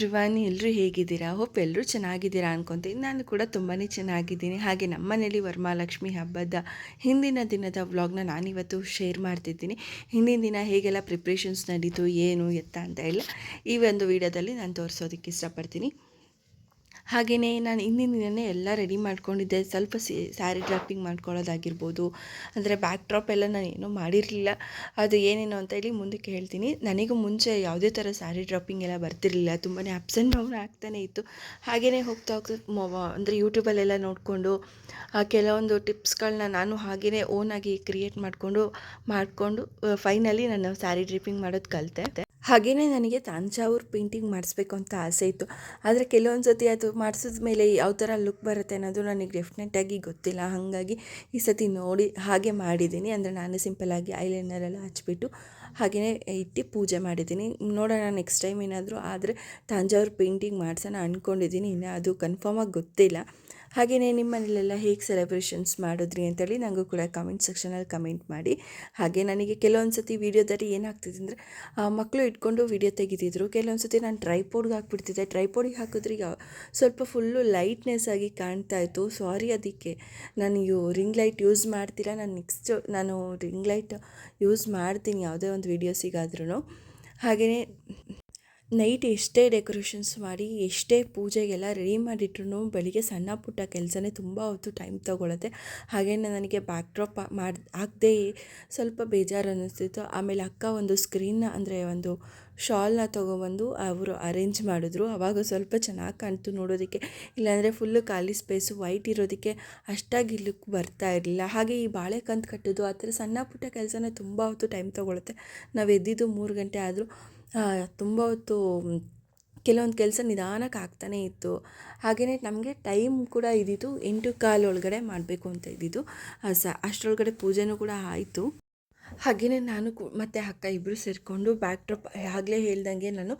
Everyone ಎಲ್ಲರೂ ಹೇಗಿದ್ದೀರಾ? Hope ಎಲ್ಲರೂ ಚೆನ್ನಾಗಿದ್ದೀರಾ ಅನ್ಕೊತೀನಿ ನಾನು ಕೂಡ ತುಂಬಾ ಚೆನ್ನಾಗಿದ್ದೀನಿ. ಹಾಗೆ ನಮ್ಮ ಮನೇಲಿ ಹಬ್ಬದ ಹಿಂದಿನ ದಿನದ ವ್ಲಾಗ್ನ ನಾನಿವತ್ತು ಶೇರ್ ಮಾಡ್ತಿದ್ದೀನಿ. ಹಿಂದಿನ ದಿನ ಹೇಗೆಲ್ಲ ಪ್ರಿಪ್ರೇಷನ್ಸ್ ನಡೀತು, ಏನು, ಎತ್ತ ಅಂತ ಎಲ್ಲ ಈ ಒಂದು ವಿಡಿಯೋದಲ್ಲಿ ನಾನು ತೋರಿಸೋದಕ್ಕೆ ಇಷ್ಟಪಡ್ತೀನಿ. ಹಾಗೆಯೇ ನಾನು ಹಿಂದಿನ ದಿನವೇ ಎಲ್ಲ ರೆಡಿ ಮಾಡ್ಕೊಂಡಿದ್ದೆ. ಸ್ವಲ್ಪ ಸಿ ಸ್ಯಾರಿ ಡ್ರಾಪಿಂಗ್ ಮಾಡ್ಕೊಳ್ಳೋದಾಗಿರ್ಬೋದು, ಅಂದರೆ ಬ್ಯಾಕ್ ಡ್ರಾಪ್ ಎಲ್ಲ ನಾನು ಏನೂ ಮಾಡಿರಲಿಲ್ಲ. ಅದು ಏನೇನು ಅಂತ ಹೇಳಿ ಮುಂದಕ್ಕೆ ಹೇಳ್ತೀನಿ. ನನಗೂ ಮುಂಚೆ ಯಾವುದೇ ಥರ ಸ್ಯಾರಿ ಡ್ರಾಪಿಂಗ್ ಎಲ್ಲ ಬರ್ತಿರಲಿಲ್ಲ. ತುಂಬಾ ಅಪ್ಸ್ ಆ್ಯಂಡ್ ಡೌನ್ ಆಗ್ತಾನೆ ಇತ್ತು. ಹಾಗೆಯೇ ಹೋಗ್ತಾ ಹೋಗ್ತಾ ಅಂದರೆ ಯೂಟ್ಯೂಬಲ್ಲೆಲ್ಲ ನೋಡಿಕೊಂಡು ಕೆಲವೊಂದು ಟಿಪ್ಸ್ಗಳನ್ನ ನಾನು ಹಾಗೆಯೇ ಓನಾಗಿ ಕ್ರಿಯೇಟ್ ಮಾಡಿಕೊಂಡು ಮಾಡಿಕೊಂಡು ಫೈನಲಿ ನಾನು ಸ್ಯಾರಿ ಡ್ರಿಪ್ಪಿಂಗ್ ಮಾಡೋದು ಕಲಿತೆ. ಹಾಗೆಯೇ ನನಗೆ ತಾಂಜಾವೂರು ಪೇಂಟಿಂಗ್ ಮಾಡಿಸ್ಬೇಕು ಅಂತ ಆಸೆ ಇತ್ತು. ಆದರೆ ಕೆಲವೊಂದು ಸತಿ ಅದು ಮಾಡಿಸಿದ ಮೇಲೆ ಯಾವ ಥರ ಲುಕ್ ಬರುತ್ತೆ ಅನ್ನೋದು ನನಗೆ ಡೆಫಿನೆಟಾಗಿ ಗೊತ್ತಿಲ್ಲ. ಹಾಗಾಗಿ ಈ ಸತಿ ನೋಡಿ ಹಾಗೆ ಮಾಡಿದ್ದೀನಿ. ಅಂದರೆ ನಾನು ಸಿಂಪಲ್ಲಾಗಿ ಐಲೈನರೆಲ್ಲ ಹಚ್ಬಿಟ್ಟು ಹಾಗೆಯೇ ಇಟ್ಟು ಪೂಜೆ ಮಾಡಿದ್ದೀನಿ. ನೋಡೋಣ ನೆಕ್ಸ್ಟ್ ಟೈಮ್ ಏನಾದರೂ ಆದರೆ ತಾಂಜಾವೂರ್ ಪೇಂಟಿಂಗ್ ಮಾಡ್ಸೋಣ ಅಂದ್ಕೊಂಡಿದ್ದೀನಿ ಇನ್ನು ಅದು ಕನ್ಫರ್ಮಾಗಿ ಗೊತ್ತಿಲ್ಲ. ಹಾಗೆಯೇ ನಿಮ್ಮ ಮನೇಲೆಲ್ಲ ಹೇಗೆ ಸೆಲೆಬ್ರೇಷನ್ಸ್ ಮಾಡಿದ್ರಿ ಅಂತೇಳಿ ನನಗೂ ಕೂಡ ಕಮೆಂಟ್ ಸೆಕ್ಷನಲ್ಲಿ ಕಮೆಂಟ್ ಮಾಡಿ. ಹಾಗೆ ನನಗೆ ಕೆಲವೊಂದು ಸತಿ ವೀಡಿಯೋದಲ್ಲಿ ಏನಾಗ್ತಿದೆ ಅಂದರೆ ಮಕ್ಕಳು ಇಟ್ಕೊಂಡು ವೀಡಿಯೋ ತೆಗಿತಿದ್ರು. ಕೆಲವೊಂದು ಸತಿ ನಾನು ಟ್ರೈಪೋಡ್ಗೆ ಹಾಕ್ಬಿಡ್ತಿದ್ದೆ. ಟ್ರೈಪೋಡಿಗೆ ಹಾಕಿದ್ರೆ ಸ್ವಲ್ಪ ಫುಲ್ಲು ಲೈಟ್ನೆಸ್ ಆಗಿ ಕಾಣ್ತಾ ಇತ್ತು. ಸಾರಿ ಅದಕ್ಕೆ. ನಾನು ರಿಂಗ್ ಲೈಟ್ ಯೂಸ್ ಮಾಡ್ತೀರಾ? ನಾನು ನೆಕ್ಸ್ಟ್ ನಾನು ರಿಂಗ್ ಲೈಟ್ ಯೂಸ್ ಮಾಡ್ತೀನಿ. ಯಾವುದೇ ಒಂದು ವೀಡಿಯೋಸಿಗಾದ್ರೂ ಹಾಗೆಯೇ ನೈಟ್ ಎಷ್ಟೇ ಡೆಕೋರೇಷನ್ಸ್ ಮಾಡಿ, ಎಷ್ಟೇ ಪೂಜೆಗೆಲ್ಲ ರೆಡಿ ಮಾಡಿಟ್ರು ಬೆಳಿಗ್ಗೆ ಸಣ್ಣ ಪುಟ್ಟ ಕೆಲಸನೇ ತುಂಬ ಹೊತ್ತು ಟೈಮ್ ತೊಗೊಳತ್ತೆ. ಹಾಗೇ ನನಗೆ ಬ್ಯಾಕ್ ಡ್ರಾಪ್ ಮಾಡಿ ಹಾಕದೇ ಸ್ವಲ್ಪ ಬೇಜಾರು ಅನ್ನಿಸ್ತಿತ್ತು ಆಮೇಲೆ ಅಕ್ಕ ಒಂದು ಸ್ಕ್ರೀನ್ನ ಅಂದರೆ ಒಂದು ಶಾಲ್ನ ತೊಗೊಬಂದು ಅವರು ಅರೇಂಜ್ ಮಾಡಿದ್ರು. ಆವಾಗ ಸ್ವಲ್ಪ ಚೆನ್ನಾಗಿ ಕಾಣ್ತು ನೋಡೋದಕ್ಕೆ. ಇಲ್ಲಾಂದರೆ ಫುಲ್ಲು ಖಾಲಿ ಸ್ಪೇಸು ವೈಟ್ ಇರೋದಕ್ಕೆ ಅಷ್ಟಾಗಿ ಲುಕ್ ಬರ್ತಾ ಇರಲಿಲ್ಲ. ಹಾಗೆ ಈ ಬಾಳೆಕಂತು ಕಟ್ಟೋದು, ಆ ಥರ ಸಣ್ಣ ಪುಟ್ಟ ಕೆಲಸನೇ ತುಂಬ ಹೊತ್ತು ಟೈಮ್ ತೊಗೊಳುತ್ತೆ. ನಾವು ಎದ್ದಿದ್ದು ಮೂರು ಗಂಟೆ ಆದರೂ ತುಂಬ ಹೊತ್ತು ಕೆಲವೊಂದು ಕೆಲಸ ನಿಧಾನಕ್ಕೆ ಆಗ್ತಾನೇ ಇತ್ತು. ಹಾಗೆಯೇ ನಮಗೆ ಟೈಮ್ ಕೂಡ ಇದ್ದಿದ್ದು ಎಂಟು ಕಾಲು ಒಳಗಡೆ ಮಾಡಬೇಕು ಅಂತ ಇದ್ದಿದ್ದು ಸ, ಅಷ್ಟರೊಳಗಡೆ ಪೂಜೆನೂ ಕೂಡ ಆಯಿತು. ಹಾಗೆಯೇ ನಾನು ಕು, ಮತ್ತು ಅಕ್ಕ ಇಬ್ಬರು ಸೇರಿಕೊಂಡು ಬ್ಯಾಕ್ ಡ್ರಾಪ್ ಆಗಲೇ ಹೇಳ್ದಂಗೆ ನಾನು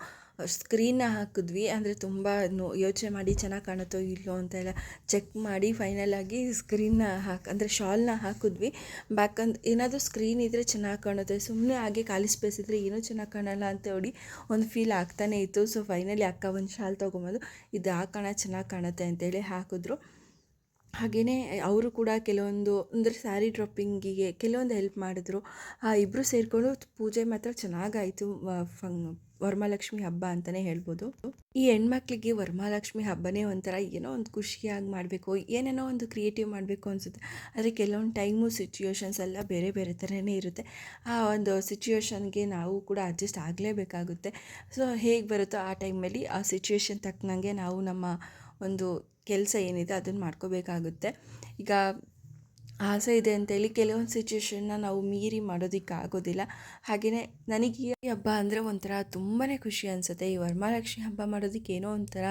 ಸ್ಕ್ರೀನ್ನ ಹಾಕಿದ್ವಿ. ಅಂದರೆ ತುಂಬ ನೋ, ಯೋಚನೆ ಮಾಡಿ ಚೆನ್ನಾಗಿ ಕಾಣುತ್ತೋ ಇಲ್ಲೋ ಅಂತೆಲ್ಲ ಚೆಕ್ ಮಾಡಿ ಫೈನಲಾಗಿ ಸ್ಕ್ರೀನ್ನ ಹಾಕಿ, ಅಂದರೆ ಶಾಲ್ನ ಹಾಕಿದ್ವಿ. ಬ್ಯಾಕ್ ಅಂದ್, ಏನಾದರೂ ಸ್ಕ್ರೀನ್ ಇದ್ದರೆ ಚೆನ್ನಾಗಿ ಕಾಣುತ್ತೆ. ಸುಮ್ಮನೆ ಹಾಗೆ ಖಾಲಿ ಸ್ಪೇಸ್ ಇದ್ದರೆ ಏನೂ ಚೆನ್ನಾಗಿ ಕಾಣಲ್ಲ ಅಂತ ಹೇಳಿ ಒಂದು ಫೀಲ್ ಆಗ್ತಾನೆ ಇತ್ತು. ಸೊ ಫೈನಲಿ ಅಕ್ಕ ಒಂದು ಶಾಲ್ ತೊಗೊಂಬಂದು, ಇದು ಹಾಕೋಣ ಚೆನ್ನಾಗಿ ಕಾಣುತ್ತೆ ಅಂತೇಳಿ ಹಾಕಿದ್ರು. ಹಾಗೆಯೇ ಅವರು ಕೂಡ ಕೆಲವೊಂದು, ಅಂದರೆ ಸ್ಯಾರಿ ಡ್ರಾಪಿಂಗಿಗೆ ಕೆಲವೊಂದು ಹೆಲ್ಪ್ ಮಾಡಿದ್ರು. ಇಬ್ಬರು ಸೇರಿಕೊಂಡು ಪೂಜೆ ಮಾತ್ರ ಚೆನ್ನಾಗಾಯಿತು ಫಂಗ್ ವರಮಹಾಲಕ್ಷ್ಮಿ ಹಬ್ಬ ಅಂತಲೇ ಹೇಳ್ಬೋದು. ಈ ಹೆಣ್ಮಕ್ಳಿಗೆ ವರಮಹಾಲಕ್ಷ್ಮಿ ಹಬ್ಬನೇ ಒಂಥರ ಏನೋ ಒಂದು ಖುಷಿಯಾಗಿ ಮಾಡಬೇಕು, ಏನೇನೋ ಒಂದು ಕ್ರಿಯೇಟಿವ್ ಮಾಡಬೇಕು ಅನಿಸುತ್ತೆ. ಆದರೆ ಕೆಲವೊಂದು ಟೈಮು ಸಿಚುಯೇಷನ್ಸ್ ಎಲ್ಲ ಬೇರೆ ಬೇರೆ ಥರನೇ ಇರುತ್ತೆ. ಆ ಒಂದು ಸಿಚುಯೇಷನ್ಗೆ ನಾವು ಕೂಡ ಅಡ್ಜಸ್ಟ್ ಆಗಲೇಬೇಕಾಗುತ್ತೆ. ಸೊ ಹೇಗೆ ಬರುತ್ತೋ ಆ ಟೈಮಲ್ಲಿ ಆ ಸಿಚುಯೇಷನ್ ತಕ್ಕನಂಗೆ ನಾವು ನಮ್ಮ ಒಂದು ಕೆಲಸ ಏನಿದೆ ಅದನ್ನು ಮಾಡ್ಕೋಬೇಕಾಗುತ್ತೆ. ಈಗ ಆಸೆ ಇದೆ ಅಂತೇಳಿ ಕೆಲವೊಂದು ಸಿಚುವೇಶನ್ನ ನಾವು ಮೀರಿ ಮಾಡೋದಕ್ಕೆ ಆಗೋದಿಲ್ಲ ಹಾಗೆಯೇ ನನಗೆ ಈ ಹಬ್ಬ ಅಂದರೆ ಒಂಥರ ತುಂಬಾ ಖುಷಿ ಅನಿಸುತ್ತೆ. ಈ ವರಮಹಾಲಕ್ಷ್ಮಿ ಹಬ್ಬ ಮಾಡೋದಕ್ಕೆ ಏನೋ ಒಂಥರ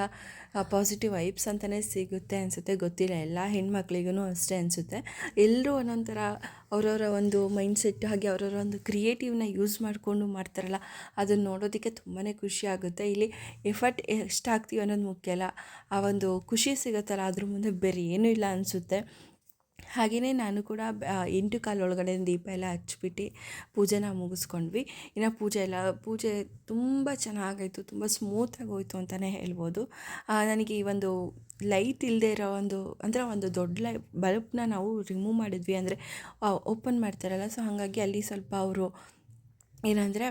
ಪಾಸಿಟಿವ್ ವೈಬ್ಸ್ ಅಂತಲೇ ಸಿಗುತ್ತೆ ಅನಿಸುತ್ತೆ. ಗೊತ್ತಿಲ್ಲ, ಎಲ್ಲ ಹೆಣ್ಮಕ್ಳಿಗೂ ಅಷ್ಟೇ ಅನಿಸುತ್ತೆ. ಎಲ್ಲರೂ ಒಂದೊಂಥರ ಅವರವರ ಒಂದು ಮೈಂಡ್ಸೆಟ್ ಹಾಗೆ ಅವರವರ ಒಂದು ಕ್ರಿಯೇಟಿವ್ನ ಯೂಸ್ ಮಾಡಿಕೊಂಡು ಮಾಡ್ತಾರಲ್ಲ, ಅದನ್ನು ನೋಡೋದಕ್ಕೆ ತುಂಬಾ ಖುಷಿ ಆಗುತ್ತೆ. ಇಲ್ಲಿ ಎಫರ್ಟ್ ಎಷ್ಟು ಹಾಕ್ತೀವಿ ಅನ್ನೋದು ಮುಖ್ಯ ಅಲ್ಲ. ಆ ಒಂದು ಖುಷಿ ಸಿಗುತ್ತಲ್ಲ, ಅದ್ರ ಮುಂದೆ ಬೇರೆ ಏನೂ ಇಲ್ಲ ಅನಿಸುತ್ತೆ. ಹಾಗೆಯೇ ನಾನು ಕೂಡ ಎಂಟು ಕಾಲು ಒಳಗಡೆ ದೀಪ ಎಲ್ಲ ಹಚ್ಬಿಟ್ಟು ಪೂಜೆನ ಮುಗಿಸ್ಕೊಂಡ್ವಿ. ಇನ್ನು ಪೂಜೆ ಎಲ್ಲ, ಪೂಜೆ ತುಂಬ ಚೆನ್ನಾಗಾಯಿತು, ತುಂಬ ಸ್ಮೂತಾಗಿ ಹೋಯಿತು ಅಂತಲೇ ಹೇಳ್ಬೋದು. ನನಗೆ ಈ ಒಂದು ಲೈಟ್ ಇಲ್ಲದೆ ಇರೋ ಒಂದು, ಅಂದರೆ ಒಂದು ದೊಡ್ಡ ಲೈ ಬಲ್ಬ್ನ ನಾವು ರಿಮೂವ್ ಮಾಡಿದ್ವಿ ಅಂದರೆ ಓಪನ್ ಮಾಡ್ತಾರಲ್ಲ ಸೊ ಹಾಗಾಗಿ ಅಲ್ಲಿ ಸ್ವಲ್ಪ ಅವರು ಏನಂದರೆ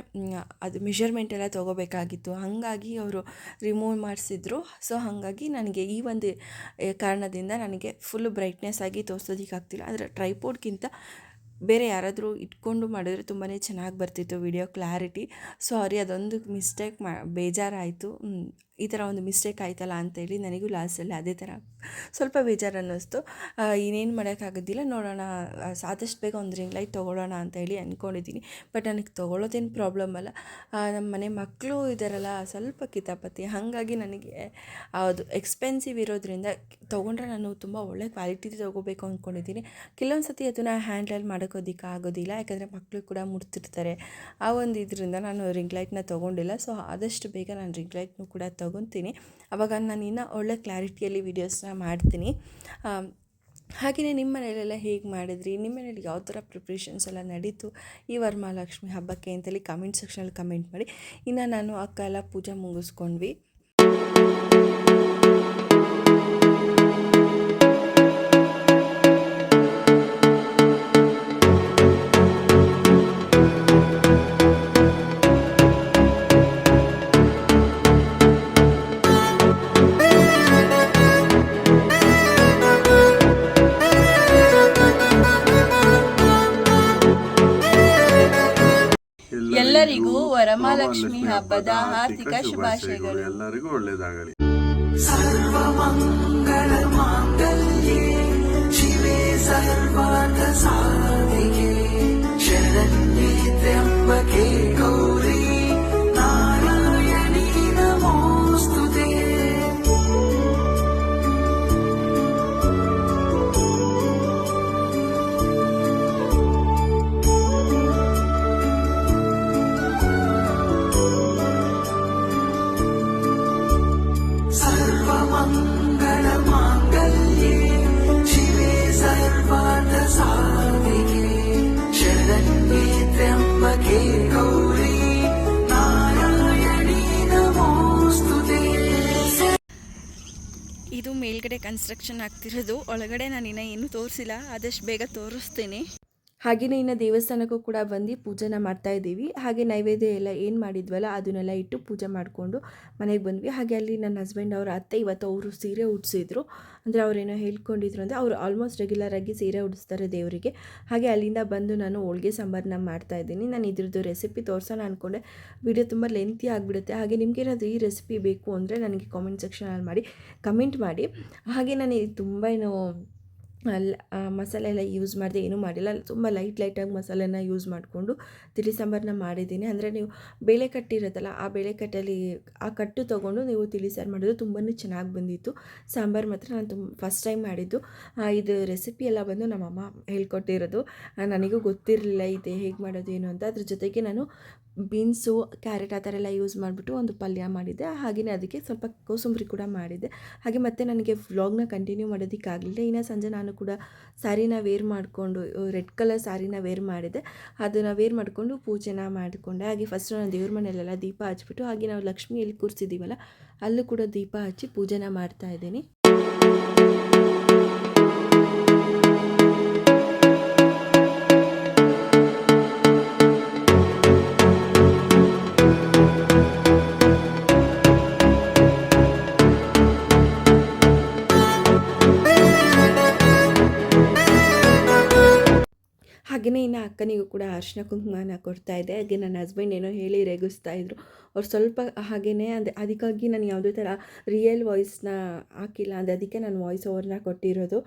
ಅದು ಮೆಷರ್ಮೆಂಟ್ ಎಲ್ಲ ತೊಗೋಬೇಕಾಗಿತ್ತು. ಹಾಗಾಗಿ ಅವರು ರಿಮೂವ್ ಮಾಡಿಸಿದ್ರು. ಸೊ ಹಾಗಾಗಿ ನನಗೆ ಈ ಒಂದು ಕಾರಣದಿಂದ ನನಗೆ ಫುಲ್ ಬ್ರೈಟ್ನೆಸ್ ಆಗಿ ತೋರ್ಸೋದಕ್ಕಾಗ್ತಿಲ್ಲ ಆದರೆ ಟ್ರೈಪೋಡ್ಗಿಂತ ಬೇರೆ ಯಾರಾದರೂ ಇಟ್ಕೊಂಡು ಮಾಡಿದ್ರೆ ತುಂಬಾ ಚೆನ್ನಾಗಿ ಬರ್ತಿತ್ತು ವಿಡಿಯೋ ಕ್ಲಾರಿಟಿ ಸಾರಿ ಅದೊಂದು ಮಿಸ್ಟೇಕ್ ಮಾ, ಬೇಜಾರಾಯಿತು. ಈ ಥರ ಒಂದು ಮಿಸ್ಟೇಕ್ ಆಯ್ತಲ್ಲ ಅಂತೇಳಿ ನನಗೂ ಲಾಸ್ಟಲ್ಲಿ ಅದೇ ಥರ ಸ್ವಲ್ಪ ಬೇಜಾರು ಅನ್ನಿಸ್ತು ಇನ್ನೇನು ಮಾಡೋಕ್ಕಾಗೋದಿಲ್ಲ, ನೋಡೋಣ ಆದಷ್ಟು ಬೇಗ ಒಂದು ರಿಂಗ್ ಲೈಟ್ ತೊಗೊಳ್ಳೋಣ ಅಂತ ಹೇಳಿ ಅಂದ್ಕೊಂಡಿದ್ದೀನಿ ಬಟ್ ನನಗೆ ತೊಗೊಳ್ಳೋದೇನು ಪ್ರಾಬ್ಲಮ್ ಅಲ್ಲ. ನಮ್ಮ ಮನೆ ಮಕ್ಕಳು ಇದ್ದಾರಲ್ಲ ಸ್ವಲ್ಪ ಕಿತಾಪತಿ. ಹಾಗಾಗಿ ನನಗೆ ಅದು ಎಕ್ಸ್ಪೆನ್ಸಿವ್ ಇರೋದ್ರಿಂದ ತೊಗೊಂಡ್ರೆ ನಾನು ತುಂಬ ಒಳ್ಳೆ ಕ್ವಾಲಿಟಿ ತೊಗೋಬೇಕು ಅಂದ್ಕೊಂಡಿದ್ದೀನಿ ಕೆಲವೊಂದು ಸತಿ ಅದನ್ನು ಹ್ಯಾಂಡಲ್ ಮಾಡೋಕೋದಿಕ್ಕೆ ಆಗೋದಿಲ್ಲ, ಯಾಕಂದರೆ ಮಕ್ಕಳು ಕೂಡ ಮುಡ್ತಿರ್ತಾರೆ ಆ ಒಂದು ಇದರಿಂದ ನಾನು ರಿಂಗ್ ಲೈಟ್ನ ತೊಗೊಂಡಿಲ್ಲ. ಸೊ ಆದಷ್ಟು ಬೇಗ ನಾನು ರಿಂಗ್ ಲೈಟ್ನು ಕೂಡ ತೊಗೊತೀನಿ ಆವಾಗ ನಾನು ಇನ್ನೂ ಒಳ್ಳೆ ಕ್ಲಾರಿಟಿಯಲ್ಲಿ ವೀಡಿಯೋಸ್ನ ಮಾಡ್ತೀನಿ. ಹಾಗೆಯೇ ನಿಮ್ಮ ಮನೆಯಲ್ಲೆಲ್ಲ ಹೇಗೆ ಮಾಡಿದ್ರಿ? ನಿಮ್ಮ ಮನೇಲಿ ಯಾವ ಥರ ಪ್ರಿಪ್ರೇಷನ್ಸ್ ಎಲ್ಲ ನಡೀತು? ಈ ವರಮಹಾಲಕ್ಷ್ಮಿ ಹಬ್ಬಕ್ಕೆ ಅಂತೇಳಿ ಕಮೆಂಟ್ ಸೆಕ್ಷನಲ್ಲಿ ಕಮೆಂಟ್ ಮಾಡಿ. ಇನ್ನು ನಾನು ಅಕ್ಕ ಎಲ್ಲ ಪೂಜೆ ಮುಗಿಸ್ಕೊಂಡ್ವಿ. ಮಹಾಲಕ್ಷ್ಮಿ ಹಬ್ಬದ ಹಾರ್ದಿಕ ಶುಭಾಶಯಗಳು. ಎಲ್ಲರಿಗೂ ಒಳ್ಳೆಯದಾಗಲಿ. ಸರ್ವಾರ್ಥ ಸಾಧಿಗೆ ಶರಣ್ಯೆ ತ್ರ್ಯಂಬಕೆ. ಮೇಲ್ಗಡೆ ಕನ್ಸ್ಟ್ರಕ್ಷನ್ ಆಗ್ತಿರೋದು. ಒಳಗಡೆ ನಾನು ಇನ್ನೂ ಏನೂ ತೋರಿಸಿಲ್ಲ. ಆದಷ್ಟು ಬೇಗ ತೋರಿಸ್ತೀನಿ. ಹಾಗೆಯೇ ಇನ್ನು ದೇವಸ್ಥಾನಕ್ಕೂ ಕೂಡ ಬಂದು ಪೂಜೆನ ಮಾಡ್ತಾ ಇದ್ದೀವಿ. ಹಾಗೆ ನೈವೇದ್ಯ ಎಲ್ಲ ಏನು ಮಾಡಿದ್ವಲ್ಲ, ಅದನ್ನೆಲ್ಲ ಇಟ್ಟು ಪೂಜೆ ಮಾಡಿಕೊಂಡು ಮನೆಗೆ ಬಂದ್ವಿ. ಹಾಗೆ ಅಲ್ಲಿ ನನ್ನ ಹಸ್ಬೆಂಡ್ ಅವರ ಅತ್ತೆ ಇವತ್ತು ಅವರು ಸೀರೆ ಉಡಿಸಿದ್ರು. ಅಂದರೆ ಅವರೇನೋ ಹೇಳ್ಕೊಂಡಿದ್ರು ಅಂದರೆ ಅವರು ಆಲ್ಮೋಸ್ಟ್ ರೆಗ್ಯುಲರಾಗಿ ಸೀರೆ ಉಡಿಸ್ತಾರೆ ದೇವರಿಗೆ. ಹಾಗೆ ಅಲ್ಲಿಂದ ಬಂದು ನಾನು ಹೋಳಿಗೆ ಸಾಂಬಾರನ್ನ ಮಾಡ್ತಾ ಇದ್ದೀನಿ. ನಾನು ಇದ್ರದ್ದು ರೆಸಿಪಿ ತೋರಿಸೋಣ ಅಂದ್ಕೊಂಡೆ ವಿಡಿಯೋ ತುಂಬ ಲೆಂತಿ ಆಗಿಬಿಡುತ್ತೆ. ಹಾಗೆ ನಿಮಗೇನಾದರೂ ಈ ರೆಸಿಪಿ ಬೇಕು ಅಂದರೆ ನನಗೆ ಕಾಮೆಂಟ್ ಸೆಕ್ಷನಲ್ಲಿ ಮಾಡಿ ಕಮೆಂಟ್ ಮಾಡಿ. ಹಾಗೆ ನಾನು ತುಂಬ ಏನು ಮಸಾಲೆ ಎಲ್ಲ ಯೂಸ್ ಮಾಡಿದೆ ಏನೂ ಮಾಡಿಲ್ಲ. ತುಂಬ ಲೈಟ್ ಲೈಟಾಗಿ ಮಸಾಲೆನ ಯೂಸ್ ಮಾಡಿಕೊಂಡು ತಿಳಿ ಸಾಂಬಾರನ್ನ ಮಾಡಿದ್ದೀನಿ. ಅಂದರೆ ನೀವು ಬೇಳೆ ಕಟ್ಟಿರುತ್ತಲ್ಲ ಆ ಬೇಳೆ ಕಟ್ಟಲ್ಲಿ ಆ ಕಟ್ಟು ತೊಗೊಂಡು ನೀವು ತಿಳಿ ಸಾರು ಮಾಡಿದ್ರು ತುಂಬಾ ಚೆನ್ನಾಗಿ ಬಂದಿತ್ತು. ಸಾಂಬಾರು ಮಾತ್ರ ನಾನು ತುಂಬ ಫಸ್ಟ್ ಟೈಮ್ ಮಾಡಿದ್ದು. ಆ, ಇದು ರೆಸಿಪಿ ಎಲ್ಲ ಬಂದು ನಮ್ಮಮ್ಮ ಹೇಳ್ಕೊಟ್ಟಿರೋದು. ಆ, ನನಗೂ ಗೊತ್ತಿರಲಿಲ್ಲ ಇದು ಹೇಗೆ ಮಾಡೋದು ಏನು ಅಂತ. ಅದ್ರ ಜೊತೆಗೆ ನಾನು ಬೀನ್ಸು, ಕ್ಯಾರೆಟ್ ಆ ಥರ ಎಲ್ಲ ಯೂಸ್ ಮಾಡಿಬಿಟ್ಟು ಒಂದು ಪಲ್ಯ ಮಾಡಿದ್ದೆ. ಹಾಗೆಯೇ ಅದಕ್ಕೆ ಸ್ವಲ್ಪ ಕೋಸಂಬರಿ ಕೂಡ ಮಾಡಿದ್ದೆ. ಹಾಗೆ ಮತ್ತೆ ನನಗೆ ವ್ಲಾಗ್ನ ಕಂಟಿನ್ಯೂ ಮಾಡೋದಕ್ಕಾಗಲಿಲ್ಲ. ಇನ್ನು ಸಂಜೆ ನಾನು ಕೂಡ ಸ್ಯಾರಿನ ವೇರ್ ಮಾಡಿಕೊಂಡು, ರೆಡ್ ಕಲರ್ ಸ್ಯಾರಿನ ವೇರ್ ಮಾಡಿದೆ ಅದನ್ನು ವೇರ್ ಮಾಡಿಕೊಂಡು ಪೂಜೆನ ಮಾಡಿಕೊಂಡೆ. ಹಾಗೆ ಫಸ್ಟ್ ನಾನು ದೇವ್ರ ಮನೆಯಲ್ಲೆಲ್ಲ ದೀಪ ಹಚ್ಬಿಟ್ಟು ಹಾಗೆ ನಾವು ಲಕ್ಷ್ಮಿಯಲ್ಲಿ ಕೂರಿಸಿದ್ದೀವಲ್ಲ, ಅಲ್ಲೂ ಕೂಡ ದೀಪ ಹಚ್ಚಿ ಪೂಜೆನ ಮಾಡ್ತಾ ಇದ್ದೀನಿ. ಅಕ್ಕನಿಗೂ ಕೂಡ ಅರ್ಶಿನ ಕುಂಕುಮನ ಕೊಡ್ತಾ ಇದ್ದೆ ಹಾಗೆ ನನ್ನ ಹಸ್ಬೆಂಡ್ ಏನೋ ಹೇಳಿ ರೇಗಿಸ್ತಾ ಇದ್ರು. ಅವ್ರು ಸ್ವಲ್ಪ ಹಾಗೆಯೇ ಅದೇ. ಅದಕ್ಕಾಗಿ ನಾನು ಯಾವುದೇ ಥರ ರಿಯಲ್ ವಾಯ್ಸ್ನ ಹಾಕಿಲ್ಲ ಅಂದರೆ ಅದಕ್ಕೆ ನಾನು ವಾಯ್ಸ್ ಓವರ್ನ ಕೊಟ್ಟಿರೋದು.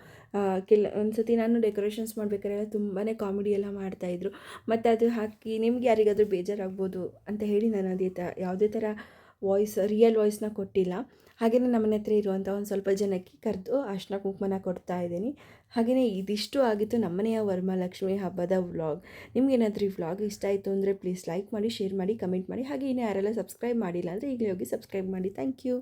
ಕೆಲ ಒಂದು ಸತಿ ನಾನು ಡೆಕೋರೇಷನ್ಸ್ ಮಾಡಬೇಕಾದ್ರೆ ತುಂಬಾ ಕಾಮಿಡಿ ಎಲ್ಲ ಮಾಡ್ತಾಯಿದ್ರು ಮತ್ತು ಅದು ಹಾಕಿ ನಿಮ್ಗೆ ಯಾರಿಗಾದರೂ ಬೇಜಾರಾಗ್ಬೋದು ಅಂತ ಹೇಳಿ ನಾನು ಅದೇ ತ, ಯಾವುದೇ ಥರ ವಾಯ್ಸ್ ರಿಯಲ್ ವಾಯ್ಸ್ನ ಕೊಟ್ಟಿಲ್ಲ. ಹಾಗೆಯೇ ನಮ್ಮನೆ ಹತ್ರ ಇರುವಂಥ ಒಂದು ಸ್ವಲ್ಪ ಜನಕ್ಕೆ ಕರೆದು ಅರ್ಶಿನ ಕುಂಕುಮನ ಕೊಡ್ತಾ ಇದ್ದೀನಿ. ಹಾಗೆಯೇ ಇದಿಷ್ಟು ಆಗಿತ್ತು ನಮ್ಮನೆಯ ವರಮಹಾಲಕ್ಷ್ಮಿ ಹಬ್ಬದ ವ್ಲಾಗ್ ನಿಮ್ಗೇನಾದರೂ ಈ ವ್ಲಾಗ್ ಇಷ್ಟ ಆಯಿತು ಅಂದರೆ ಪ್ಲೀಸ್ ಲೈಕ್ ಮಾಡಿ ಶೇರ್ ಮಾಡಿ ಕಮೆಂಟ್ ಮಾಡಿ. ಹಾಗೆ ಇನ್ನೂ ಯಾರೆಲ್ಲ ಸಬ್ಸ್ಕ್ರೈಬ್ ಮಾಡಿಲ್ಲ ಅಂದರೆ ಈಗಲೇ ಹೋಗಿ ಸಬ್ಸ್ಕ್ರೈಬ್ ಮಾಡಿ. Thank you